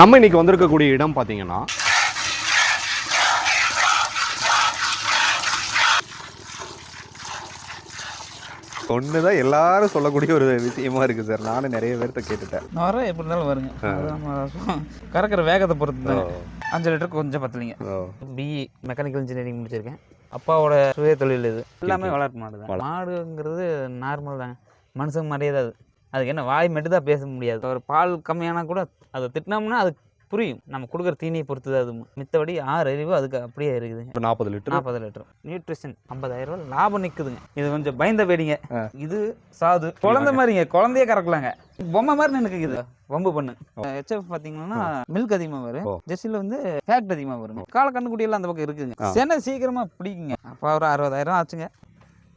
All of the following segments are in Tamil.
நம்ம இன்னைக்கு வந்திருக்கக்கூடிய இடம் பார்த்தீங்கன்னா ஒன்று தான் எல்லாரும் சொல்லக்கூடிய ஒரு விஷயமா இருக்குது சார். நானும் நிறைய பேர்த்த கேட்டுட்டேன். வர எப்படி இருந்தாலும் வருங்க. கறக்கிற வேகத்தை பொறுத்து தான் அஞ்சு லிட்டருக்கு கொஞ்சம் பத்தலைங்க. பிஇ மெக்கானிக்கல் இன்ஜினியரிங் முடிச்சிருக்கேன். அப்பாவோட சுய தொழில் இது. எல்லாமே வளர்ப்பு மாடு தான் மாடுங்கிறது நார்மல் தாங்க. மனுஷங்க மாதிரியே தான் அது. அதுக்கு என்ன வாய் மட்டும் தான் பேச முடியாது. ஒரு பால் கம்மியானா கூட அதை திட்டினோம்னா அது புரியும். நம்ம கொடுக்குற தீனியை பொறுத்து அது மித்தபடி ஆறு அறிவு அதுக்கு அப்படியே இருக்குதுங்க இப்போ நாற்பது லிட்டர். நாற்பது லிட்டர். நியூட்ரிஷன் ஐம்பதாயிரம் ரூபாய் லாபம் நிற்குதுங்க இது கொஞ்சம் பயந்த பேடிங்க இது சாது. குழந்தை மாதிரிங்க குழந்தையே கறக்கலாங்க. பொம்மை மாதிரி நினைக்குது வம்பு பண்ணு. ஹெச்எஃப் பார்த்தீங்கன்னா மில்க் அதிகமாக வரும். ஜெர்சியில் வந்து ஃபேக்ட் அதிகமாக வருங்க கால கண்ணுக்குட்டியெல்லாம் அந்த பக்கம் இருக்குங்க சென்னை சீக்கிரமாக பிடிக்குங்க. அப்போ ஒரு அறுபதாயிரம் ஆச்சுங்க.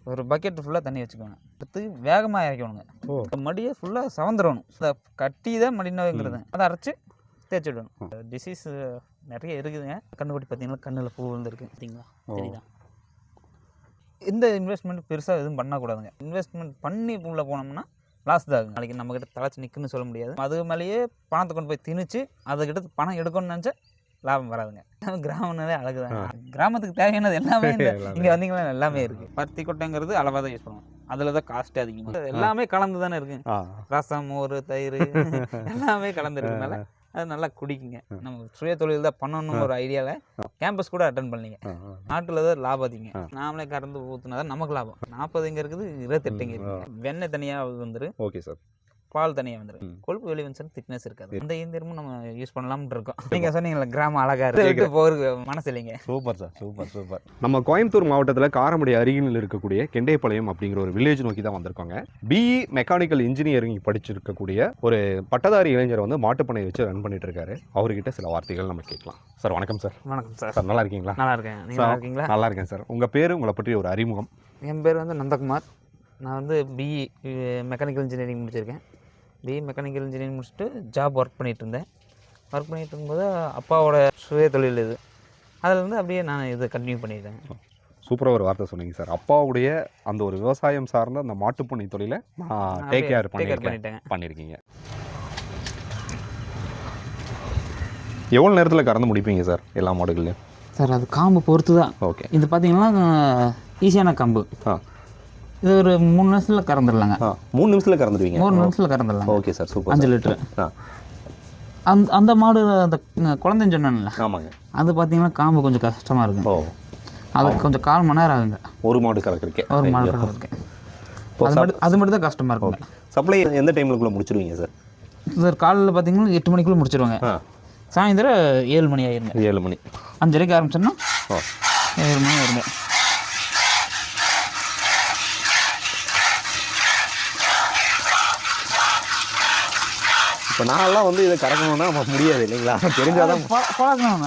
ஒரு பக்கெட் ஃபுல்லாக தண்ணி வச்சுக்கோங்க. அடுத்து வேகமாக இறக்கணுங்க மடியை ஃபுல்லாக சவந்துடணும் இந்த கட்டி தான் மடி நோய்ங்கிறது அதை அரைச்சி தேய்ச்சி விடணும். டிசீஸ் நிறைய இருக்குதுங்க. கண்ணுக்குட்டி பார்த்தீங்கன்னா கண்ணில் பூ விழுந்துருக்கு. பார்த்தீங்களா. சரிதான் இந்த இன்வெஸ்ட்மெண்ட் பெருசாக எதுவும் பண்ணக்கூடாதுங்க. இன்வெஸ்ட்மெண்ட் பண்ணி உள்ள போனோம்னா லாஸ் தான் ஆகும் நாளைக்கு நம்மக்கிட்ட தலைச்சு நிற்குன்னு சொல்ல முடியாது. அது மேலேயே பணத்தை கொண்டு போய் திணிச்சு அதுக்கிட்ட பணம் எடுக்கணும்னு நினச்சா லாபம் வராதுங்க. கிராமம்னாலே அழகு தான் கிராமத்துக்கு தேவையானது எல்லாமே. இங்கே வந்தீங்கன்னா எல்லாமே இருக்குது பருத்தி கொட்டைங்கிறது அளவாக தான் யூஸ் பண்ணுவோம். அதில் தான் காஸ்ட் அதிகமாக எல்லாமே கலந்து தானே இருக்கு. ரசம் மோர் தயிர் எல்லாமே கலந்து இருக்கனால அது நல்லா குடிக்குங்க. நம்ம சுய தொழில் தான் பண்ணணும் ஒரு ஐடியாவில் கேம்பஸ் கூட அட்டன் பண்ணீங்க. நாட்டில் தான் லாபம் அதிகம் நாமளே கறந்து ஊற்றுனா தான் நமக்கு லாபம். நாற்பது இங்கே இருக்குது இருபத்தெட்டு இங்கே இருக்குது. வெண்ணெய் தனியாக வந்துரு. Okay sir. பால் தனியாக வந்துரு ம். கொழுப்பு வெளி வந்து திக்னஸ் இருக்காது. அந்த இயந்திரமும் நம்ம யூஸ் பண்ணலாம்னு இருக்கோம். நீங்கள் சொன்னீங்களா கிராமம் அழகா இருக்கு. போகிறது மனசு இல்லைங்க. Super sir super super. நம்ம கோயம்புத்தூர் மாவட்டத்தில் காரமடை அருகில் இருக்கக்கூடிய கெண்டைப்பாளையம் அப்படிங்கிற ஒரு வில்லேஜ் நோக்கி தான் வந்திருக்கோங்க. பிஇ மெக்கானிக்கல் இன்ஜினியரிங் படிச்சிருக்கக்கூடிய ஒரு பட்டதாரி இளைஞர் வந்து மாட்டுப்பண்ணை வச்சு ரன் பண்ணிட்டு இருக்காரு. அவர்கிட்ட சில வார்த்தைகள் நம்ம கேட்கலாம். சார் வணக்கம் சார். வணக்கம் சார். சார் நல்லா இருக்கீங்களா? நல்லா இருக்கேன். நல்லா இருக்கீங்களா? நல்லா இருக்கேன் சார். உங்கள் பேர் உங்களை பற்றி ஒரு அறிமுகம். என் பேர் வந்து நந்தகுமார். நான் வந்து பிஇ மெக்கானிக்கல் இன்ஜினியரிங் முடிச்சிருக்கேன். பிஇ மெக்கானிக்கல் இன்ஜினியரிங் முடிச்சுட்டு ஜாப் ஒர்க் பண்ணிட்டு இருந்தேன். ஒர்க் பண்ணிட்டு இருக்கும்போது அப்பாவோட சுய தொழில் இது. அதில் வந்து அப்படியே நான் இதை கண்டினியூ பண்ணிட்டேன். சூப்பராக ஒரு வார்த்தை சொன்னீங்க சார். அப்பாவுடைய அந்த ஒரு விவசாயம் சார்ந்த அந்த மாட்டுப்பண்ணை தொழிலை நான் டேக் கேர் பண்ணிட்டேங்க பண்ணியிருக்கீங்க. எவ்வளோ நேரத்தில் கறந்து முடிப்பீங்க சார் எல்லா மாடுகள்லையும் சார் அது காம்பு பொறுத்து தான் ஓகே. இது பார்த்தீங்கன்னா ஈஸியான கம்பு. ஆ. இது ஒரு மூணு நிமிஷத்தில் கறந்துடலாங்க. மூணு நிமிஷத்தில் கறந்துடுவீங்க? மூணு நிமிஷத்தில் கறந்துடலாம் ஓகே சார் சூப்பர் அஞ்சு லிட்டரு. அந்த அந்த மாடு அந்த குழந்தைன்னு சொன்னேன்ல. ஆமாங்க. அது பார்த்தீங்கன்னா காம்பு கொஞ்சம் கஷ்டமாக இருக்கும் ஓ. அது கொஞ்சம் கால் மணி நேரம் ஆகுங்க. ஒரு மாடு கறக்குறக்கே ஒரு மாடு கறந்துருக்கு அது மட்டும் அது மட்டும் தான் கஷ்டமாக இருக்குங்க. சப்ளை எந்த டைமுக்குள்ளே முடிச்சிருவீங்க சார்? சார் காலையில் பார்த்தீங்கன்னா எட்டு மணிக்குள்ளே முடிச்சிருவாங்க. சாயந்தரம் ஏழு மணி ஆயிருங்க. ஏழு மணி. அஞ்சரைக்கு ஆரம்பிச்சோன்னா ஏழு மணி வருங்க இப்போ நான்லாம் வந்து இதை கறக்கணும்னா நமக்கு முடியாது இல்லைங்களா? தெரிஞ்சாதான் பழகணும்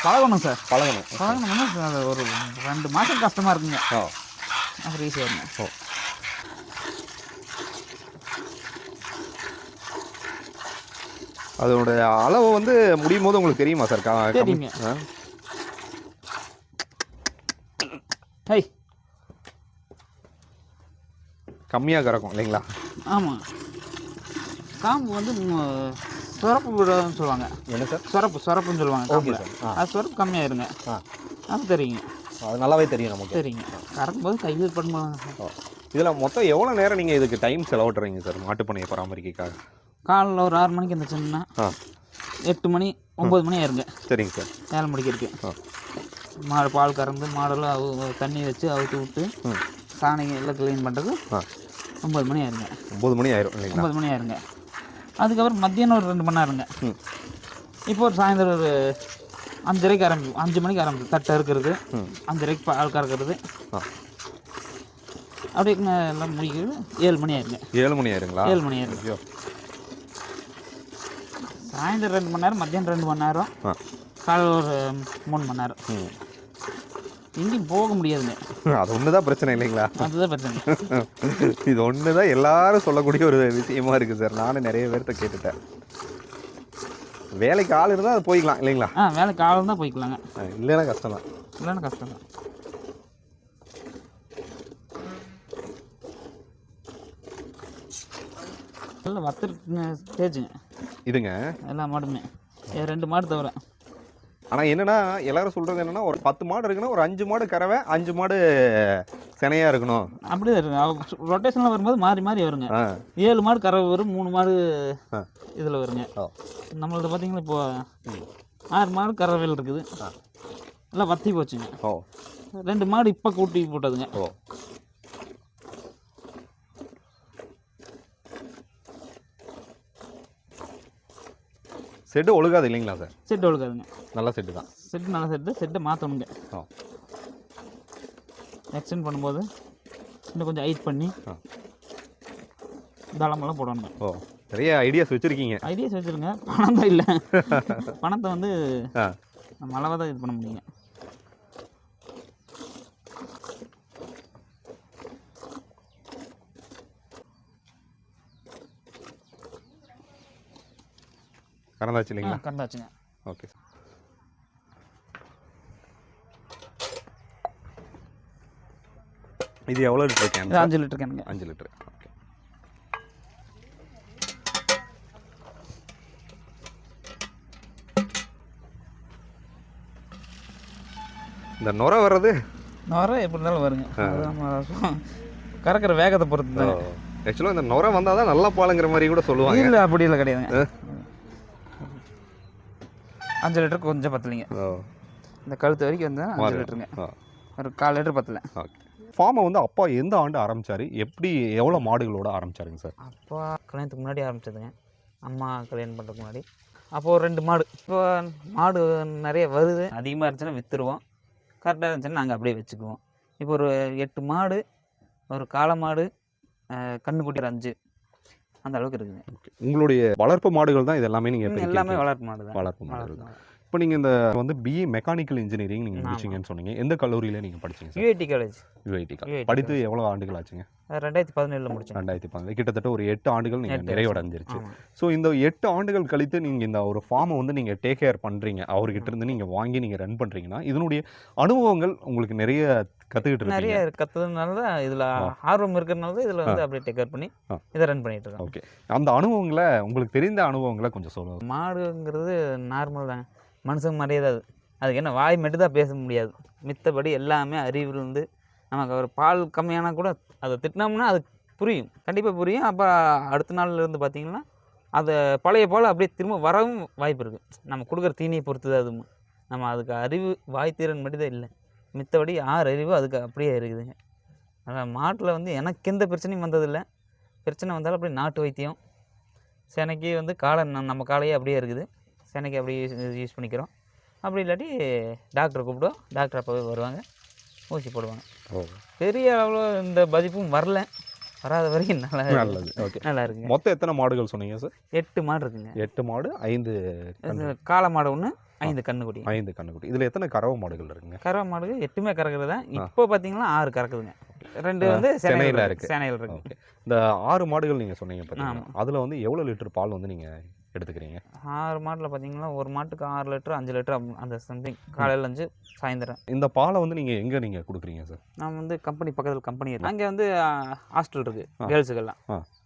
பழகணும் சார். பழகணும். பழகணும்னா அது ஒரு ரெண்டு மாதம் கஷ்டமாக இருக்குங்க. ஓ. அப்புறம் ஈஸியாக ஓ. அதோட அளவு வந்து முடியும் போது உங்களுக்கு தெரியுமா சார்? தெரியுங்க. ஹை. கம்மியாக கறக்கும் இல்லைங்களா? ஆமாம் காம்பு வந்து சுரப்பு விடுறதுன்னு சொல்லுவாங்க. என்ன சார்? சுரப்பு சுரப்புன்னு சொல்லுவாங்க ஓகே. சார். அது சுரப்பு கம்மியாயிருங்க. ஆ. அது தெரியுங்க. அது நல்லாவே தெரியும் நமக்கு. சரிங்க கறக்கும்போது கையில் பண்ணுவாங்க இதில் மொத்தம் எவ்வளோ நேரம் நீங்கள் இதுக்கு டைம் செலவிட்றீங்க சார் மாட்டுப்பண்ணையை பராமரிக்கக்காக காலைல ஒரு ஆறு மணிக்கு இருந்துச்சுன்னா எட்டு மணி ஒம்பது மணி ஆயிருங்க. சரிங்க சார். வேலை முடிக்கிறதுக்கு. மாடு பால் கறந்து மாடெல்லாம் அவு தண்ணி வச்சு அவுத்து விட்டு சாணி எல்லாம் க்ளீன் பண்ணுறது ஒம்பது மணி ஆயிருங்க. ஒம்பது மணி ஆயிரும் ஒம்பது மணி ஆயிருங்க. அதுக்கப்புறம் மத்தியானம் ஒரு ரெண்டு மணி நேரங்க. இப்போ ஒரு சாயந்தரம் ஒரு அஞ்சரைக்கு ஆரம்பிக்கும். அஞ்சு மணிக்கு ஆரம்பிக்கும். தட்டை இருக்கிறது அஞ்சரைக்கு பால் கறக்கிறது. அப்படியே எல்லாம் முடிக்கிறது. ஏழு மணி ஆயிருங்க. ஏழு மணி ஆயிருங்களா? ஏழு மணி ஆயிருங்க. சாயந்தரம் ரெண்டு மணி நேரம் மத்தியானம் ரெண்டு மணி நேரம். காலையில் ஒரு மூணு மணி நேரம். எங்கேயும் போக முடியாதுங்க. அது ஒன்று தான் பிரச்சனை இல்லைங்களா? அதுதான் பிரச்சனை. இது ஒன்று தான் எல்லாரும் சொல்லக்கூடிய ஒரு விஷயமா இருக்குது சார். நானும் நிறைய பேர்த்த கேட்டுட்டேன். வேலைக்கு ஆள் இருந்தால் அது போய்க்கலாம் இல்லைங்களா? ஆ வேலை காலம் தான் போய்க்கலாங்க. இல்லைன்னா கஷ்டம் தான் இல்லைன்னா கஷ்டம் தான் நல்ல வத்திருக்குங்க ஸ்டேஜுங்க. இதுங்க? எல்லா மாடுமே. ரெண்டு மாடு தவிர. ஆனால் என்னன்னா எல்லாரும் சொல்கிறது என்னன்னா ஒரு பத்து மாடு இருக்குன்னா ஒரு அஞ்சு மாடு கறவை அஞ்சு மாடு சினையாக இருக்கணும். அப்படியே இருக்கு. ரொட்டேஷனில் வரும்போது மாறி மாறி வருங்க. ஏழு மாடு கறவை வரும் மூணு மாடு. இதில் வருங்க. ஓ. நம்மளது பார்த்தீங்கன்னா இப்போ. ஆறு மாடு கறவையில் இருக்குது. எல்லாம் வத்தி போச்சுங்க. ஓ. ரெண்டு மாடு இப்போ கூட்டி போட்டதுங்க. செட்டு ஒழுகாது இல்லைங்களா சார்? செட்டு ஒழுக்காதுங்க நல்ல செட்டு தான். செட்டு நல்ல செட்டு செட்டை மாற்றணுங்க ஓ. எக்ஸ்டெண்ட் பண்ணும்போது இன்னும் கொஞ்சம் ஹைட் பண்ணி. தளமெல்லாம் போடணுங்க. ஓ நிறைய ஐடியாஸ் வச்சுருக்கீங்க. ஐடியாஸ் வச்சுருங்க பணம் தான் இல்லை. பணத்தை வந்து நம்ம அளவாக தான் இது பண்ண முடியுங்க. கறந்தாச்சு இல்லைங்களா? கண்டாச்சுங்க ஓகே. சார் இது எவ்வளோ லிட்டர் கேன் அஞ்சு லிட்டர் கேனுங்க அஞ்சு லிட்டர். ஓகே. இந்த நுரை வர்றது? நுர எப்படி இருந்தாலும் வருங்க. கறக்கிற வேகத்தை பொறுத்து தான். ஆக்சுவலாக இந்த நுரை வந்தால் தான் நல்ல பாலுங்கிற மாதிரி கூட சொல்லுவாங்க. இல்லை அப்படி இல்லை கிடையாதுங்க. அஞ்சு லிட்டர் கொஞ்சம் பத்தலைங்க. இந்த கழுத்து வரைக்கும் வந்து அஞ்சு லிட்டருங்க ஒரு கால் லிட்டர் பத்தல. ஓகே. ஃபார்மை வந்து அப்பா எந்த ஆண்டு ஆரம்பிச்சாரு? எப்படி எவ்வளோ மாடுகளோட ஆரம்பிச்சாருங்க சார்? அப்பா கல்யாணத்துக்கு முன்னாடி ஆரம்பிச்சதுங்க. அம்மா கல்யாணம் பண்ணுறதுக்கு முன்னாடி. அப்போது ஒரு ரெண்டு மாடு. இப்போ மாடு நிறைய வருது. அதிகமாக இருந்துச்சுன்னா விற்றுருவோம் கரெக்டாக இருந்துச்சுன்னா நாங்கள் அப்படியே வச்சுக்குவோம். இப்போ ஒரு எட்டு மாடு ஒரு காளை மாடு ஒரு அஞ்சு. அந்த அளவுக்கு இருக்குங்க உங்களுடைய வளர்ப்பு மாடுகள் தான் இது எல்லாமே நீங்கள் இன்னும் எல்லாமே வளர்ப்பு மாடு தான். வளர்ப்பு மாடுகள் தான். இப்போ நீங்கள் இந்த வந்து பிஇ மெக்கானிக்கல் இன்ஜினியரிங் நீங்கள். முடிச்சீங்கன்னு சொன்னீங்க. எந்த கல்லூரியில் நீங்கள் படிச்சீங்க யூஐடி காலேஜ் யூஐடி UIT படித்து எவ்வளோ ஆண்டுகள் ஆச்சுங்க? ரெண்டாயிரத்தி பதினேழில் முடிச்சேன். ரெண்டாயிரத்தி பதினஞ்சு கிட்டத்தட்ட ஒரு எட்டு ஆண்டுகள் நீங்கள் நிறைவடைஞ்சிருச்சு. ஸோ இந்த எட்டு ஆண்டுகள் கழித்து நீங்கள் இந்த ஒரு ஃபார்மை வந்து நீங்கள் டேக் கேர் பண்ணுறீங்க அவர்கிட்ட இருந்து நீங்கள் வாங்கி நீங்கள் ரன் பண்ணுறீங்கன்னா இதனுடைய அனுபவங்கள் உங்களுக்கு நிறைய கற்றுக்கிட்டு நிறைய கற்றுறதுனால தான் இதில் ஆர்வம் இருக்கிறதுனால தான் இதில் வந்து அப்படியே டேக் கேர் பண்ணி. இதை ரன் பண்ணிட்டு இருக்கோம். ஓகே அந்த அனுபவங்களை உங்களுக்கு தெரிந்த அனுபவங்களை கொஞ்சம் சொல்லுங்க. மாடுங்கிறது நார்மல் தாங்க. மனுஷங்க மாதிரியே தான் அது. அதுக்கு என்ன வாய் மட்டும் தான் பேச முடியாது. மித்தபடி எல்லாமே அறிவிலிருந்து நமக்கு ஒரு பால் கம்மியானா கூட அதை திட்டினோம்னா அது புரியும். கண்டிப்பாக புரியும். அப்போ அடுத்த நாள்ல இருந்து அதை பழைய போல் அப்படியே திரும்ப வரவும் வாய்ப்பு இருக்குது நம்ம கொடுக்குற தீனியை பொறுத்து தான் அது நம்ம அதுக்கு அறிவு வாய் திறன் மட்டும் தான் இல்லை. மித்தபடி ஆறு அறிவு அதுக்கு அப்படியே இருக்குதுங்க அதான் மாட்டில் வந்து எனக்கு எந்த பிரச்சனையும் வந்ததில்லை. பிரச்சனை வந்தாலும் அப்படியே நாட்டு வைத்தியம். செனைக்கு வந்து காலை நம்ம காளையே அப்படியே இருக்குது. செனைக்கு அப்படியே யூஸ் யூஸ் பண்ணிக்கிறோம். அப்படி இல்லாட்டி டாக்டரை கூப்பிடுவோம் டாக்டர் அப்போவே வருவாங்க ஊசி போடுவாங்க. பெரிய அளவில் இந்த பாதிப்பும் வரல. வராத வரைக்கும் நல்லா நல்லது ஓகே. நல்லா இருக்குங்க. மொத்தம் எத்தனை மாடுகள் சொன்னீங்க சார் எட்டு மாடு இருக்குங்க. எட்டு மாடு ஐந்து காளை மாடு ஒன்று ஐந்து கண்ணுக்குட்டி. ஐந்து கண்ணுக்குட்டி. இதில் எத்தனை கறவை மாடுகள் இருக்குங்க? கறவை மாடு எட்டுமே கறக்குறது தான். இப்போ பார்த்தீங்கன்னா ஆறு கறக்குதுங்க. ரெண்டு வந்து சென்னையில இருக்கு. இருக்கு. சென்னையில் இருக்கு. இந்த ஆறு மாடுகள் நீங்கள் சொன்னீங்க பார்த்தீங்கன்னா. அதில் வந்து எவ்வளோ லிட்டர் பால் வந்து நீங்கள் எடுத்துக்கிறீங்க? ஆறு மாட்டில் பார்த்தீங்கன்னா ஒரு மாட்டுக்கு ஆறு லிட்டர் அஞ்சு லிட்டர் அந்த சம்திங் காலையில் அஞ்சு சாயந்தரம். இந்த பாலை வந்து நீங்கள் எங்கே நீங்கள் கொடுக்குறீங்க சார் நான் வந்து கம்பெனி பக்கத்தில் கம்பெனி இருக்கு. அங்கே வந்து ஹாஸ்டல் இருக்குது. கேர்ள்ஸுக்கெல்லாம்.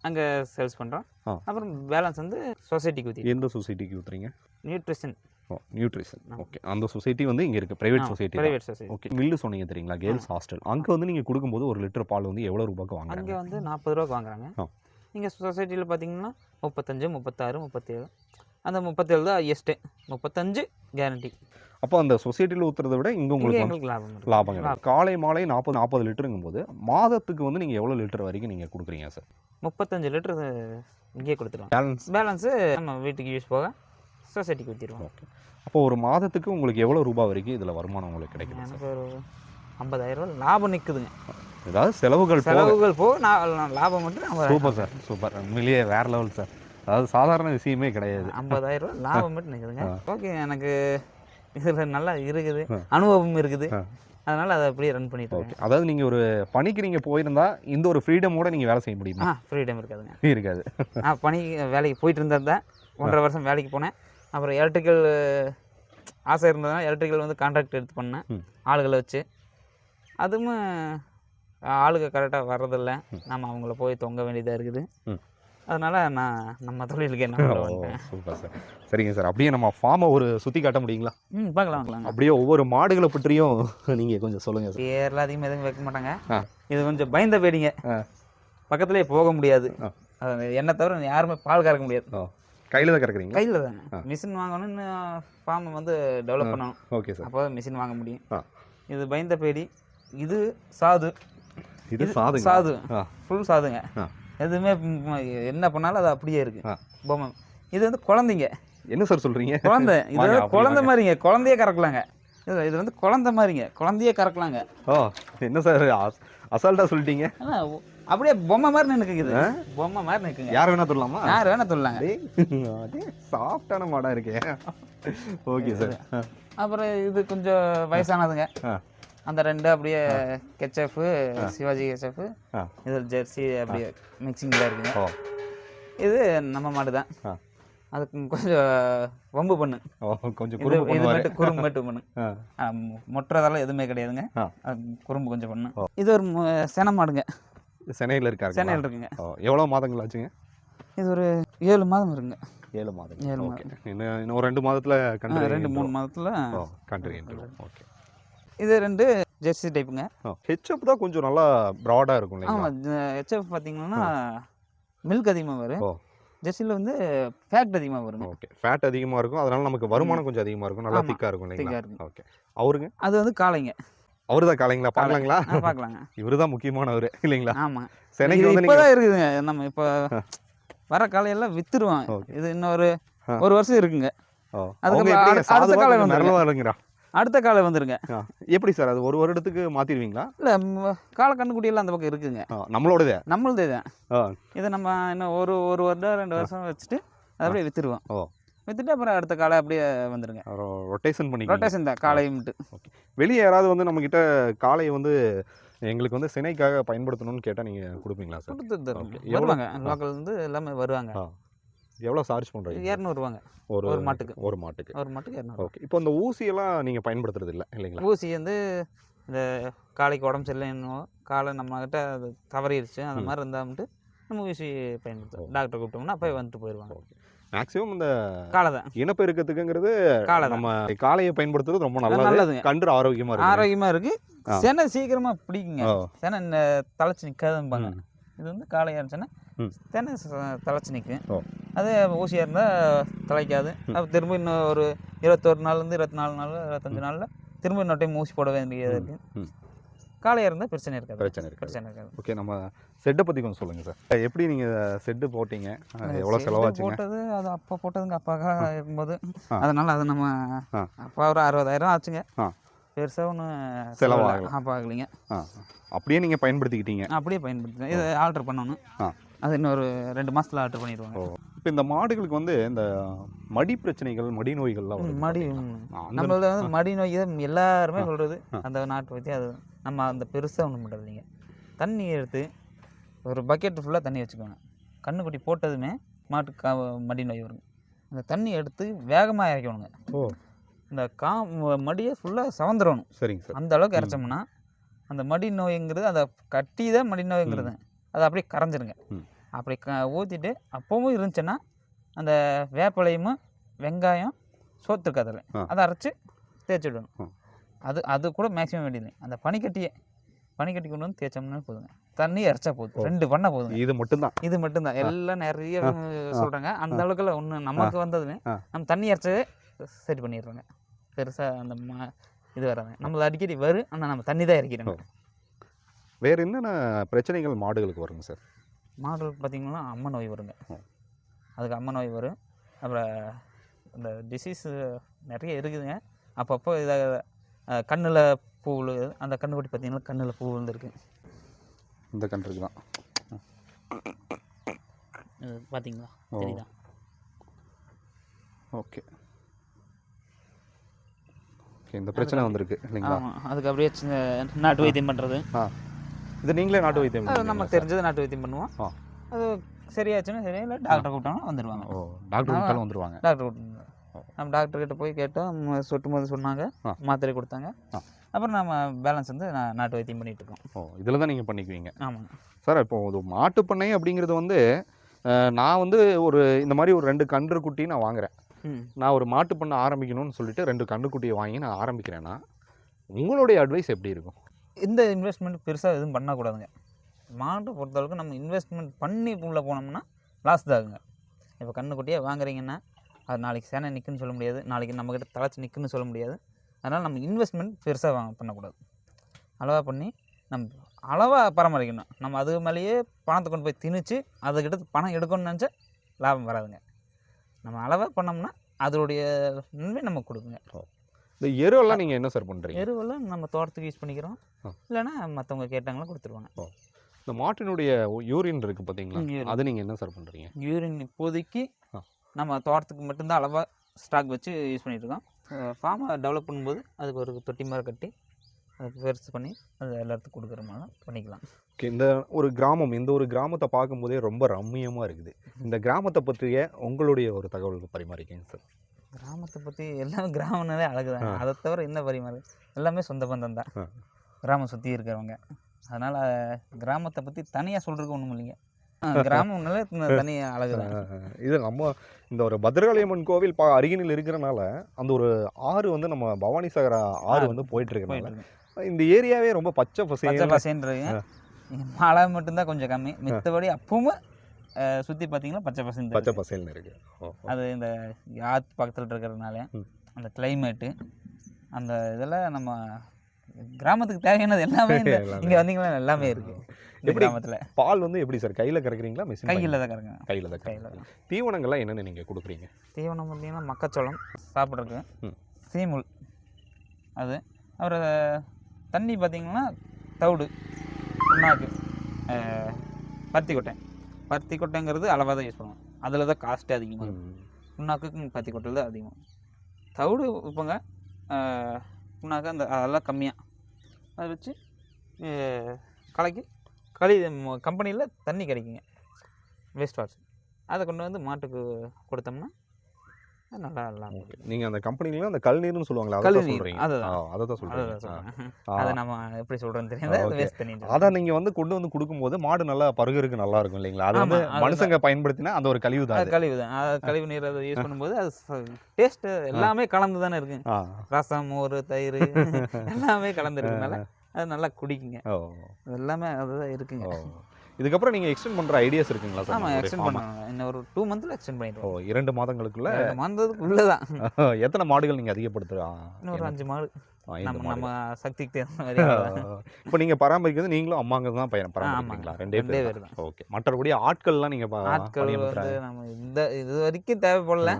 அங்கே சேல்ஸ் பண்ணுறோம். அப்புறம் பேலன்ஸ் வந்து சொசைட்டிக்கு ஊற்றி எந்த சொசைட்டிக்கு ஊற்றுறீங்க நியூட்ரிஷன் ஓ நியூட்ரிஷன் ஓகே அந்த சொசைட்டி வந்து இங்கே இருக்குது private society private society okay mill சொன்னீங்க தெரியுங்களா? கேர்ள்ஸ் ஹாஸ்டல் அங்கே வந்து நீங்கள் கொடுக்கும்போது ஒரு லிட்டர் பால் வந்து எவ்வளோ ரூபாய்க்கு அங்கே வாங்குறாங்க வந்து நாற்பது ரூபாய்க்கு வாங்குறாங்க. இங்கே சொசைட்டியில் பார்த்தீங்கன்னா முப்பத்தஞ்சு முப்பத்தாறு முப்பத்தேழு. அந்த முப்பத்தேழு தான் ஹையஸ்ட்டு முப்பத்தஞ்சு கேரண்டி அப்போ அந்த சொசைட்டியில் ஊற்றுறத விட இங்கே உங்களுக்கு எங்களுக்கு லாபம் இருக்கு. லாபம் காலை மாலை நாற்பது நாற்பது லிட்டருங்கும் போது மாதத்துக்கு வந்து நீங்கள் எவ்வளோ லிட்டர் வரைக்கும் நீங்கள் கொடுக்குறீங்க சார்? முப்பத்தஞ்சு லிட்டர் இங்கேயே கொடுத்துருவோம். பேலன்ஸ். பேலன்ஸு நம்ம வீட்டுக்கு யூஸ் போக சொசைட்டிக்கு ஊற்றிடுவோம் ஓகே. அப்போ ஒரு மாதத்துக்கு உங்களுக்கு எவ்வளோ ரூபாய் வரைக்கும் இதில் வருமானம் உங்களுக்கு கிடைக்குது சார்? எனக்கு ஒரு ஐம்பதாயிரம் ரூபாய் லாபம் நிற்குதுங்க ஏதாவது செலவுகள் செலவுகள் போக நான் லாபம் மட்டும் சூப்பர் சார் சூப்பர். உண்மையிலேயே வேற லெவல் சார். அதாவது சாதாரண விஷயமே கிடையாது. ஐம்பதாயிரம் ரூபாய் லாபம் மட்டும் நிற்குதுங்க. ஓகே எனக்கு இதில் நல்லா இருக்குது. அனுபவம் இருக்குது. அதனால் அதை அப்படியே ரன் பண்ணிட்டு ஓகே. அதாவது நீங்கள் ஒரு பணிக்கு நீங்கள் போயிருந்தா இந்த ஒரு ஃப்ரீடமோட நீங்கள் வேலை செய்ய முடியுமா? ஆ ஃப்ரீடம் இருக்காதுங்க. இருக்காது. நான் பணி வேலைக்கு போயிட்டு இருந்தது தான். ஒன்றரை வருஷம் வேலைக்கு போனேன். அப்புறம் எலக்ட்ரிக்கல் ஆசை இருந்ததுனால எலக்ட்ரிக்கல் வந்து கான்ட்ராக்ட் எடுத்து பண்ணேன். ஆளுகளை வச்சு. அதுவும் ஆளுங்க கரெக்டாக வர்றதில்ல. நம்ம அவங்கள போய் தொங்க வேண்டியதாக இருக்குது. அதனால நான் நம்ம தொழிலுக்கு என்ன சூப்பர் சார் சரிங்க சார் அப்படியே நம்ம ஃபார்மை ஒரு சுற்றி காட்ட முடியுங்களா? ம் பார்க்கலாம் அப்படியே ஒவ்வொரு மாடுகளை பற்றியும் நீங்கள் கொஞ்சம் சொல்லுங்கள் சார் பேர்லாம் அதிகமாக எதுவும் வைக்க மாட்டாங்க. இது கொஞ்சம் பயந்த பேடிங்க. ஆ. பக்கத்துலேயே போக முடியாது. என்ன தவிர யாருமே பால் கறக்க முடியாது. கையில் தான் கறக்குறீங்களா? கையில். தாங்க. மிஷின் வாங்கணும்னு ஃபார்மை வந்து டெவலப் பண்ணணும். ஓகே சார் அப்போ மிஷின் வாங்க முடியும். இது பயந்த பேடி. இது சாது. இது சாது. ஆ. ஃபுல் சாதுங்க. எதுவுமே என்ன பண்ணாலும் அது அப்படியே இருக்கு. பொம்மை. இது வந்து குழந்தைங்க. என்ன சார் சொல்கிறீங்க குழந்தை. இது வந்து குழந்தை. மாதிரிங்க. குழந்தையே கறக்கலாங்க. இது இது வந்து குழந்தை மாதிரிங்க. குழந்தையே கறக்கலாங்க. ஓ என்ன சார் அசால்ட்டாக சொல்லிட்டீங்க? அப்படியே பொம்மை மாதிரி நிற்குது பொம்மை மாதிரி நிற்குங்க யார் வேணா சொல்லலாமா யார் வேணா சொல்லலாங்க சாஃப்டான மாடா இருக்கே. ஓகே சார் அப்புறம் இது கொஞ்சம் வயசானதுங்க. அந்த ரெண்டு அப்படியே கெச்சப்பு சிவாஜி கெச்சப்பு. இது ஜெர்சி அப்படியே மிக்சிங்கில் இருக்குங்க. இது நம்ம மாடு தான். அதுக்கு கொஞ்சம் வம்பு பண்ணு. கொஞ்சம் குறும்பு இது மட்டும் குறும்பு மட்டும் பண்ணு. மொட்டுறதெல்லாம் எதுவுமே கிடையாதுங்க. குறும்பு கொஞ்சம் பண்ணு. இது ஒரு சென மாடுங்க. சென்னையில் இருக்காரு சென்னையில் இருக்குங்க. எவ்வளோ மாதங்கள் ஆச்சுங்க? இது ஒரு ஏழு மாதம் இருக்குங்க. ஏழு மாதம் ஏழு ஓகே. இன்னும் இன்னும் ஒரு ரெண்டு மாதத்துல ரெண்டு மூணு மாதத்தில் ஓ கண்டு ஓகே. இது ரெண்டு ஜெர்சி டைப்புங்க. ஹெச்அப் தான் கொஞ்சம் நல்லா ப்ராடாக இருக்கும் ஆமாம் ஹெச்எஃப் பார்த்தீங்கன்னா மில்க் அதிகமாக வரும். ஜெர்சியில் வந்து ஃபேக்ட் அதிகமாக வருங்க. ஓகே. ஃபேட் அதிகமாக இருக்கும். அதனால நமக்கு வருமானம் கொஞ்சம் அதிகமாக இருக்கும். நல்லா திக்காக இருக்கும் இல்லைங்களா. ஓகே. அவருங்க? அது வந்து காளைங்க. அவரு தான் காலைங்களா பார்க்கலாங்களா? பார்க்கலாங்க. இவரு தான் முக்கியமானவர் இல்லைங்களா? ஆமாம் சென்னைக்கு வந்து இப்போ இருக்குதுங்க. நம்ம இப்போ வர காலையெல்லாம் வித்துருவோம் Okay. இது இன்னொரு. ஒரு வருஷம் இருக்குங்க. அதுக்கு அடுத்த- காலை இருங்கடா அடுத்த காலை வந்துருங்க. எப்படி சார்? அது ஒரு வருடத்துக்கு மாத்திடுவீங்களா? இல்லை காலை கண்ணுக்குட்டியெல்லாம் அந்த பக்கம் இருக்குங்க. நம்மளோடதே? நம்மளதே தான் இதை நம்ம இன்னும் ஒரு ஒரு வருடம் ரெண்டு வருஷம் வச்சுட்டு அதை அப்படியே வித்துருவோம். ஓ. வித்துட்டு அப்புறம் அடுத்த காலை அப்படியே வந்துருங்க. ரொட்டேஷன் பண்ணி ரொட்டேஷன் தான் காலையும்ட்டு வெளியே யாராவது வந்து நம்ம கிட்ட காளையை வந்து எங்களுக்கு வந்து சினைக்காக பயன்படுத்தணும்னு கேட்டா நீங்க கொடுப்பீங்களா சார்? கொடுத்து தருவோம் Okay. எவ்வளவு? வருவாங்க. லோக்கல் இருந்து எல்லாமே வருவாங்க. எவ்வளோ சார்ஜ் பண்றீங்க? இரநூறுவாங்க. ஒரு ஒரு மாட்டுக்கு. ஒரு மாட்டுக்கு. ஒரு மாட்டுக்கு இரநூறு ஓகே இப்போ இந்த ஊசியெல்லாம் நீங்க பயன்படுத்துறது இல்லை இல்லைங்களா? ஊசி வந்து இந்த காளைக்கு உடம்பு சரியில்லைன்னு காலை நம்மக்கிட்ட அது தவறிடுச்சு அந்த. மாதிரி இருந்தாமட்டு நம்ம ஊசி பயன்படுத்துவோம். டாக்டர் கூப்பிட்டோம்னா அப்போ வந்துட்டு போயிடுவாங்க. ஓகே. மேக்ஸிமம் இந்த காலை தான். இனப்பெருக்கத்துக்குங்கிறது தான். நம்ம காளையை பயன்படுத்துறது ரொம்ப நல்லது. கன்று ஆரோக்கியமா இருக்கு. ஆரோக்கியமாக இருக்கு. ஆ. செனை சீக்கிரமா பிடிக்குங்க. செனை தலைச்சு நிற்காதும்பாங்க. இது வந்து காளையாக இருந்துச்சுன்னா ச- தலைச்சு நிற்கும். அதே ஊசியாக இருந்தால் தலைக்காது அப்போ திரும்ப இன்னும் ஒரு இருபத்தொரு நாள்லேருந்து இருபத்தி நாலு நாள் இருபத்தஞ்சு நாளில் திரும்ப இன்னொரு டைம் ஊசி போட வேண்டியது ம். இருக்கு. ம். காளையாக இருந்தால் பிரச்சனை இருக்காது. பிரச்சனை இருக்காது. பிரச்சனை இருக்காது. ஓகே நம்ம செட்டை பற்றி கொஞ்சம் சொல்லுங்கள் சார். எப்படி நீங்கள் செட்டு போட்டீங்க? எவ்வளோ சரி, செலவாச்சுங்க? போட்டது அது அப்பா போட்டதுங்க அப்பாக்காக இருக்கும்போது. அதனால அது நம்ம. அப்பா ஒரு அறுபதாயிரம் ஆச்சுங்க. பெருசாக ஒன்று செலவாகல. ஆ அப்படியே நீங்கள் பயன்படுத்திக்கிட்டீங்க. அப்படியே பயன்படுத்துகிறேன் இதை ஆல்டர் பண்ணணும். அது இன்னொரு ரெண்டு மாசத்துல ஆல்டர் பண்ணிடுவாங்க. இப்போ இந்த மாடுகளுக்கு வந்து இந்த மடி பிரச்சனைகள் மடி நோய்கள்லாம் மடி நம்மளது வந்து மடி நோய் எல்லாருமே. சொல்கிறது. அந்த நாட்டு வைத்தியம் அது. நம்ம அந்த பெருசாக ஒன்றும் பண்ணுறது இல்லைங்க. தண்ணி எடுத்து ஒரு பக்கெட் ஃபுல்லாக தண்ணி வச்சுக்கோங்க. கண்ணுக்குட்டி போட்டதுமே மாட்டுக்கு மடி நோய் வருங்க. அந்த தண்ணி எடுத்து வேகமாக இறக்கணுங்க ஓ. இந்த கா மடியை ஃபுல்லாக சவந்துடணும் சரிங்க சார். அந்த அளவுக்கு இறச்சோம்னா அந்த மடி நோய்ங்கிறது அதை கட்டி தான் மடி நோய்ங்கிறது. அது அப்படியே கரைஞ்சிருங்க. அப்படி க ஊற்றிட்டு அப்பவும் இருந்துச்சுன்னா அந்த வேப்பிலையும் வெங்காயம் சோத்துருக்கு அதில். ஆ. அதை அரைச்சி தேய்ச்சி விடணும். அது அது கூட மேக்ஸிமம் வேண்டியது அந்த பனிக்கட்டியே பனிக்கட்டி கொண்டு வந்து தேய்ச்சோம்னா போதுங்க. தண்ணி இறைச்சா போதும். ரெண்டு பண்ண போதுங்க. இது மட்டும்தான்? இது மட்டும்தான். எல்லாம் நிறைய. சொல்கிறாங்க அந்த அளவுக்குலாம் ஒன்று நமக்கு வந்ததுன்னு. நம்ம தண்ணி இறைச்சவே சரி பண்ணிடுறோங்க. பெருசாக அந்த மா இது வராது. நம்மள அடிக்கடி வரும் ஆனால் நம்ம தண்ணி தான் இறக்கிறோங்க வேற என்னென்ன பிரச்சனைகள் மாடுகளுக்கு வருங்க சார்? மாடல் பார்த்தீங்கன்னா அம்மை நோய் வருங்க. அதுக்கு அம்மை நோய் வரும். அப்புறம் இந்த டிசீஸ் நிறைய இருக்குதுங்க. அப்பப்போ இதாக கண்ணில் பூ விழுகுது அந்த கண்ணுக்குட்டி பார்த்தீங்கன்னா கண்ணில் பூ விழுந்துருக்கு. இந்த கன்றுக்கு தான். இது பார்த்தீங்களா? ஓகே. ஓகே இந்த பிரச்சனை வந்திருக்கு இல்லைங்களா அதுக்கு அப்படியே நாட்டு வைத்தியம் பண்ணுறது இது நீங்களே நாட்டு வைத்தியம் நமக்கு? தெரிஞ்சது நாட்டு வைத்தியம் பண்ணுவோம். அது சரியாச்சுன்னா சரியா இல்லை டாக்டர் கூப்பிட்டோம்னா வந்துடுவாங்க ஓ டாக்டர். கூப்பிட்டாலும் வந்துருவாங்க டாக்டர் கூப்பிட்டு. நம்ம டாக்டர் கிட்ட போய் கேட்டோம் ம- சொட்டு மருந்து சொன்னாங்க. மாத்திரை கொடுத்தாங்க. அப்புறம் நம்ம பேலன்ஸ் வந்து நான் நாட்டு வைத்தியம் பண்ணிட்டு இருக்கோம் ஓ இதில் தான் நீங்கள் பண்ணிக்குவீங்க ஆமாங்க சார் இப்போ இது மாட்டுப் பண்ணை அப்படிங்கிறது வந்து நான் வந்து ஒரு இந்த மாதிரி ஒரு ரெண்டு கன்று குட்டி நான் வாங்குறேன் நான் ஒரு மாட்டு பண்ண ஆரம்பிக்கணும்னு சொல்லிட்டு ரெண்டு கன்றுக்குட்டியை வாங்கி நான் ஆரம்பிக்கிறேன்னா உங்களுடைய அட்வைஸ் எப்படி இருக்கும்? இந்த இன்வெஸ்ட்மெண்ட் பெருசாக எதுவும் பண்ணக்கூடாதுங்க. மாட்டை பொறுத்தளவுக்கு நம்ம இன்வெஸ்ட்மெண்ட் பண்ணி உள்ளே போனோம்னா லாஸ் தான் ஆகுங்க. இப்போ கண்ணுக்குட்டியே வாங்குறீங்கன்னா அது நாளைக்கு சேனை நிற்குன்னு சொல்ல முடியாது. நாளைக்கு நம்மக்கிட்ட தலைச்சி நிற்குன்னு சொல்ல முடியாது. அதனால் நம்ம இன்வெஸ்ட்மெண்ட் பெருசாக வாங்க பண்ணக்கூடாது. அளவாக பண்ணி நம்ம அளவாக பராமரிக்கணும். நம்ம அது மேலேயே பணத்தை கொண்டு போய் திணிச்சு அதுக்கிட்ட பணம் எடுக்கணும்னு நினச்சா லாபம் வராதுங்க. நம்ம அளவாக பண்ணோம்னா அதோடைய நன்மை நமக்கு கொடுக்குங்க. இந்த எருவெல்லாம் நீங்கள் என்ன சார் பண்ணுறீங்க எருவெல்லாம் நம்ம தோட்டத்துக்கு யூஸ் பண்ணிக்கிறோம். இல்லைன்னா மற்றவங்க கேட்டாங்களும் கொடுத்துருவாங்க. இந்த மாட்டினுடைய யூரின் இருக்குது பார்த்தீங்களா. அது நீங்கள் என்ன சார் பண்ணுறீங்க யூரின் இப்போதைக்கு. நம்ம தோட்டத்துக்கு மட்டும்தான் அளவாக ஸ்டாக் வச்சு யூஸ் பண்ணிட்டு இருக்கோம். ஃபார்மை டெவலப் பண்ணும்போது அதுக்கு ஒரு தொட்டி மாதிரி கட்டி அதுக்கு பெருசு பண்ணி அது எல்லாத்துக்கும் கொடுக்குற மாதிரி பண்ணிக்கலாம். ஓகே. இந்த ஒரு கிராமம் இந்த ஒரு கிராமத்தை பார்க்கும்போதே ரொம்ப ரம்மியமாக இருக்குது. இந்த கிராமத்தை பற்றிய உங்களுடைய ஒரு தகவல் பரிமாறிக்கங்க சார். கிராமத்தை பற்றி எல்லாமே கிராமம்னாலே அழகு தான். அதை தவிர என்ன பரிமாறு? எல்லாமே சொந்த பந்தம் தான். கிராமம் சுற்றி இருக்கிறவங்க. அதனால் கிராமத்தை பற்றி தனியாக சொல்கிறதுக்கு ஒன்றும் இல்லைங்க. கிராமம்னாலே தனி அழகு தான். இது நம்ம இந்த ஒரு பத்ரகாளியம்மன் கோவில் பா அருகினில் இருக்கிறனால அந்த ஒரு ஆறு வந்து நம்ம பவானி சாகர் ஆறு வந்து போயிட்டு போயிட்டு இருக்கனால இருக்கு. இந்த ஏரியாவே ரொம்ப பச்சை பச்சை பசேல் பசேன்றது மழை மட்டும்தான் கொஞ்சம் கம்மி. மித்தபடி அப்பவும் சுற்றி பார்த்தீங்கன்னா பச்சை பசங்க பச்சை பசேல்னு இருக்கு. அது இந்த ஆத்து பக்கத்தில் இருக்கிறதுனால. அந்த கிளைமேட்டு அந்த இதெல்லாம் நம்ம கிராமத்துக்கு தேவையானது எல்லாமே. இங்கே வந்தீங்கன்னா எல்லாமே இருக்கு. இந்த எப்படி? கிராமத்தில். பால் வந்து எப்படி சார்? கையில கறக்குறீங்களா மிஷின் கையில் தான் கறங்க கையில தான் கையில் தீவனங்கள்லாம் என்னென்ன நீங்க கொடுக்குறீங்க? தீவனம் பார்த்தீங்கன்னா மக்காச்சோளம் சாப்பிட்றதுக்கு. ம். சீமுள் அது. அப்புறம் தண்ணி பார்த்தீங்கன்னா தவிடு. புண்ணாக்கு பருத்தி கொட்டை பருத்தி கொட்டைங்கிறது அளவாக தான் யூஸ் பண்ணுவோம். அதில் தான் காஸ்ட்டே அதிகமாக. புண்ணாக்குக்கு பருத்தி கொட்டை தான் அதிகம் தவிடு வைப்போங்க. புண்ணாக்கு அந்த அதெல்லாம் கம்மியாக அதை வச்சு கலக்கி களி கம்பெனியில் தண்ணி கிடைக்குங்க. வேஸ்ட் வாட்டர் அதை கொண்டு வந்து மாட்டுக்கு கொடுத்தோம்னா நல்லா நல்லா. நீங்க அந்த கம்பெனில அந்த கல்நீர்னு சொல்லுவாங்களா அதை சொல்றீங்க. அதை தான். அதை சொல்றீங்க. அதை நம்ம எப்படி சொல்கிறேன்னு தெரியாது அதை நீங்க வந்து கொண்டு வந்து கொடுக்கும்போது மாடு நல்லா பருகருக்கு நல்லா இருக்கும் இல்லைங்களா? அது வந்து. மனுஷங்க பயன்படுத்தினா அந்த ஒரு கழிவு தான் கழிவு தான். கழிவு நீர் அதை யூஸ் பண்ணும்போது அது டேஸ்ட்டு எல்லாமே கலந்து தானே இருக்கு. ரசம் மோர் தயிர் எல்லாமே கலந்து இருக்கனால அது நல்லா குடிக்குங்க. எல்லாமே அதுதான் இருக்குங்க. இதுக்கப்புறம் நீங்க எக்ஸ்டெண்ட் பண்ற ஐடியாஸ் இருக்குங்களா சார் ஆமாம் எக்ஸ்டெண்ட்? பண்ணுவாங்க இன்னும் ஒரு டூ மந்த்தில் எக்ஸ்டெண்ட் ஓ பண்ணிடுவோம் இரண்டு மாதங்களுக்குள்ள? மந்ததுக்குள்ளே தான் எத்தனை மாடுகள் நீங்க அதிகப்படுத்துறா இன்னும் ஒரு அஞ்சு மாடு. நம்ம சக்திக்கு. இப்போ நீங்க பராமரிக்கிறது நீங்களும் அம்மாங்க தான் பையன். பராமரிக்கிறீங்களா? ரெண்டே பேர் ஓகே. மற்றபடி ஆட்கள்லாம் நீங்க ப- ஆட்கள். வந்து நம்ம இந்த இது வரைக்கும் தேவைப்படல.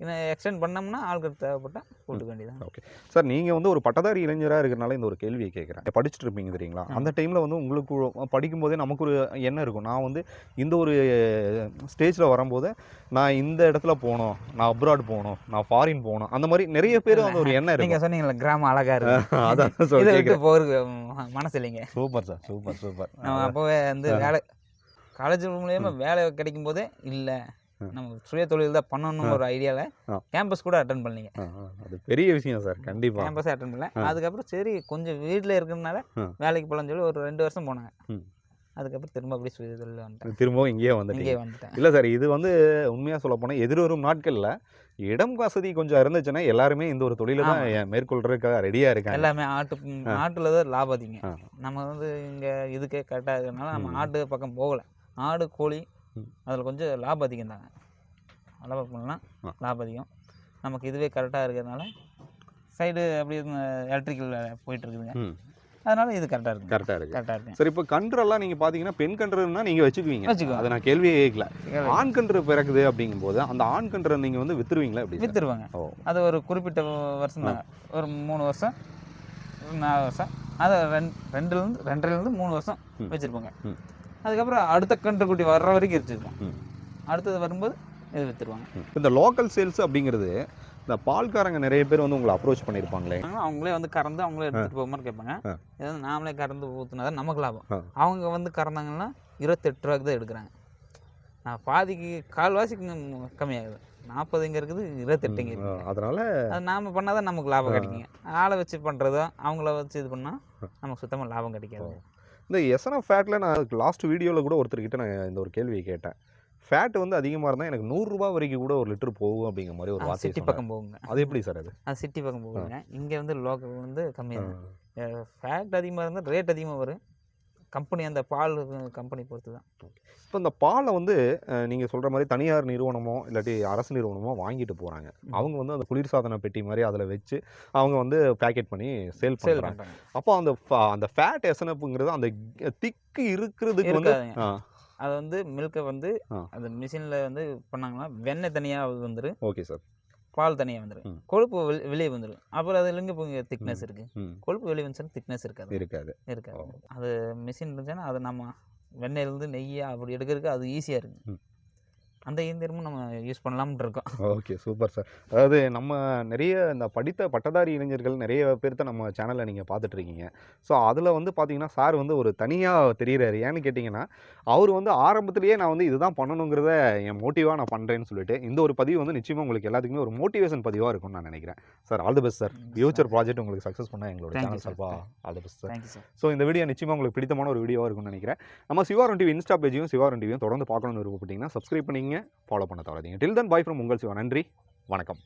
இன்னும் எக்ஸ்டெண்ட் பண்ணோம்னா ஆட்கள் தேவைப்பட்டால் போட்டுக்க வேண்டியதான் சார் நீங்க வந்து ஒரு பட்டதாரி இளைஞரா இருக்கிறனால இந்த ஒரு கேள்வியை கேட்குறேன். படிச்சுட்டு இருப்பீங்க தெரியுங்களா. அந்த டைம்ல வந்து உங்களுக்கு படிக்கும்போதே நமக்கு ஒரு எண்ணம் இருக்கும். நான் வந்து இந்த ஒரு ஸ்டேஜில் வரும்போது நான் இந்த இடத்துல போகணும் நான் அப்ராட் போகணும் நான் ஃபாரின் போகணும் அந்த மாதிரி நிறைய பேர் அந்த ஒரு எண்ணம் நீங்க இருக்கும். சொன்னீங்கல்ல கிராமம் அழகா இருக்கு. அதான் ம- மனசு இல்லைங்க. Super sir super super. அப்போவே வந்து வேலை காலேஜ் மூலியமா வேலை கிடைக்கும் போதே இல்லை. நம்ம சுய தொழில் தான் பண்ணணும் ஒரு ஐடியாவில். கேம்பஸ் கூட அட்டன் பண்ணீங்க அது பெரிய விஷயம் சார் கண்டிப்பா கேம்பஸே அட்டன் பண்ணல. அதுக்கப்புறம் சரி கொஞ்சம் வீட்டில் இருக்கிறதுனால. வேலைக்கு போகலான்னு சொல்லி ஒரு ரெண்டு வருஷம் போனாங்க. அதுக்கப்புறம் திரும்ப அப்படியே சுய தொழில் வந்துட்டேன் திரும்பவும் இங்கேயே வந்துட்டீங்க இங்கே வந்துட்டேன் இல்லை சார் இது வந்து உண்மையாக சொல்ல போனால் எதிர்வரும் நாட்களில் இடம் வசதி கொஞ்சம் இருந்துச்சுன்னா எல்லாருமே இந்த ஒரு தொழிலை தான் மேற்கொள்றதுக்காக ரெடியாக இருக்காங்க எல்லாமே ஆட்டு ஆட்டுல தான் லாபம் அதிகம். நம்ம வந்து இங்கே இதுக்கே கரெக்டாக இருக்கிறதுனால நம்ம. ஆட்டு பக்கம் போகல ஆடு கோழி. அதில் கொஞ்சம் லாபம் அதிகம் தாங்க லாபம் பண்ணலாம். லாபம் அதிகம். நமக்கு இதுவே கரெக்டாக இருக்கிறதுனால சைடு அப்படியே எலக்ட்ரிக்கல் போயிட்டு இருக்குதுங்க. ம். அதனால இது கரெக்டாக இருக்குது கரெக்டாக இருக்கு. கரெக்டாக இருக்கு சரி இப்போ கன்றெல்லாம் நீங்கள் பார்த்தீங்கன்னா பெண் கன்றுன்னா நீங்கள் வச்சுக்குவீங்க. வச்சுக்குவோம். அதை நான் கேள்வியே கேட்கல. ஆண் கன்று பிறக்குது அப்படிங்கும்போது அந்த ஆண் கன்றை நீங்கள் வந்து வித்துருவீங்களா எப்படி? சார்? விற்றுருவாங்க ஓ. அது ஒரு குறிப்பிட்ட வருஷம் தாங்க ஒரு மூணு வருஷம் நாலு வருஷம். அதை ரெண்டு ரெண்டுலேருந்து ரெண்டரைலேருந்து மூணு வருஷம். வச்சுருப்பாங்க. அதுக்கப்புறம் அடுத்த கன்றுக்குட்டி வர்ற வரைக்கும் வச்சுருப்போம் ம். அடுத்தது வரும்போது இது விற்றுருவாங்க. இந்த லோக்கல் சேல்ஸ் அப்படிங்கிறது இந்த பால்காரங்க நிறைய பேர் வந்து உங்களை அப்ரோச் பண்ணியிருப்பாங்களே? அவங்களே வந்து கறந்து அவங்களே எடுத்துகிட்டு போக மாதிரி கேட்பாங்க. வந்து நாமளே கறந்து ஊற்றுனா தான் நமக்கு லாபம். அவங்க வந்து கறந்தாங்கன்னா இருபத்தெட்டு ரூபாய்க்கு தான் எடுக்கிறாங்க. நான் பாதிக்கு கால்வாசிக்கு கம்மியாகுது. நாற்பது இங்கே இருக்குது இருபத்தெட்டு இங்கே இருக்குது. அதனால அது நாம் பண்ணால் தான் நமக்கு லாபம். கிடைக்குங்க. ஆளை வச்சு பண்ணுறதோ அவங்கள வச்சு இது பண்ணால் நமக்கு சுத்தமாக லாபம் கிடைக்காது. இந்த எஸ்என்எஃப் ஃபேட்டில் நான் லாஸ்ட் வீடியோவில் கூட ஒருத்தர்கிட்ட நான் இந்த ஒரு கேள்வியை கேட்டேன். ஃபேட் வந்து அதிகமாக இருந்தால் எனக்கு நூறுரூபா வரைக்கும் கூட ஒரு லிட்டர் போகும் அப்படிங்கிற மாதிரி ஒரு வார்த்தை சிட்டி. பக்கம் போகுங்க. அது எப்படி சார் அது? அது சிட்டி பக்கம் போகுங்க. இங்கே வந்து லோக்கல் வந்து கம்மியாக ஃபேட் அதிகமாக இருந்தால் ரேட் அதிகமாக வரும். கம்பெனி அந்த பால் கம்பெனி பொறுத்து தான். இப்போ இந்த பாலை வந்து நீங்கள் சொல்கிற மாதிரி தனியார் நிறுவனமோ இல்லாட்டி அரசு நிறுவனமோ வாங்கிட்டு போகிறாங்க. அவங்க வந்து அந்த குளிர்சாதன பெட்டி மாதிரி அதில் வச்சு அவங்க வந்து பேக்கெட் பண்ணி சேல் பண்ணுறாங்க அப்போ அந்த அந்த ஃபேட் எசனப்புங்கிறது அந்த திக்கு இருக்கிறதுக்கு வந்து அது வந்து மில்கை வந்து. அந்த மிஷினில் வந்து பண்ணாங்கன்னா வெண்ணெய் தனியாக வந்துடும் ஓகே சார். பால் தனியாக வந்துடும். கொழுப்பு வெளி- வெளியே வந்துடும் அப்புறம் அதுலேருந்து இப்போ திக்னஸ் இருக்குது ம். கொழுப்பு வெளியே வந்துச்சுன்னா திக்னஸ் இருக்காது. இருக்காது. இருக்காது. அது மிஷின் இருந்துச்சுன்னா அது நம்ம வெண்ணெயிலேருந்து நெய்யா அப்படி எடுக்கிறதுக்கு அது ஈஸியாக இருக்குது. அந்த இயந்திரமும் நம்ம யூஸ் பண்ணலாம்னு இருக்கோம். Okay super sir. அதாவது நம்ம நிறைய இந்த படித்த பட்டதாரி இளைஞர்கள் நிறைய பேர்த்த நம்ம சேனலில் நீங்கள் பார்த்துட்ருக்கீங்க ஸோ அதில் வந்து பார்த்தீங்கன்னா சார் வந்து ஒரு தனியாக தெரிகிறாரு ஏன்னு கேட்டிங்கன்னா அவர் வந்து ஆரம்பத்திலேயே நான் வந்து இதுதான் பண்ணணுங்கிறத என் மோட்டிவாக நான் பண்ணுறேன்னு சொல்லிட்டு இந்த ஒரு பதிவு வந்து நிச்சயமாக உங்களுக்கு எல்லாத்துக்குமே ஒரு மோட்டிவேஷன் பதிவாக இருக்கும்னு நான் நினைக்கிறேன். Sir all the best sir. Future project உங்களுக்கு சக்ஸஸ் பண்ண எங்களோட சேனல். சார்பாக all the best sir. So இந்த வீடியோ நிச்சயமாக உங்களுக்கு பிடித்தமான ஒரு வீடியோவாக இருக்கும்னு நினைக்கிறேன். நம்ம சிவாரம் டிவி இன்ஸ்டா பேஜையும் சிவாரம் டிவியும் தொடர்ந்து பார்க்கணும்னு விருப்பப்பட்டீங்கன்னா சப்ஸ்கிரைப் பண்ணிங்க ஃபாலோ பண்ண தவறாதீங்க. டில் தன் பாய் ஃப்ரம் உங்கள் சிவா. நன்றி. வணக்கம்.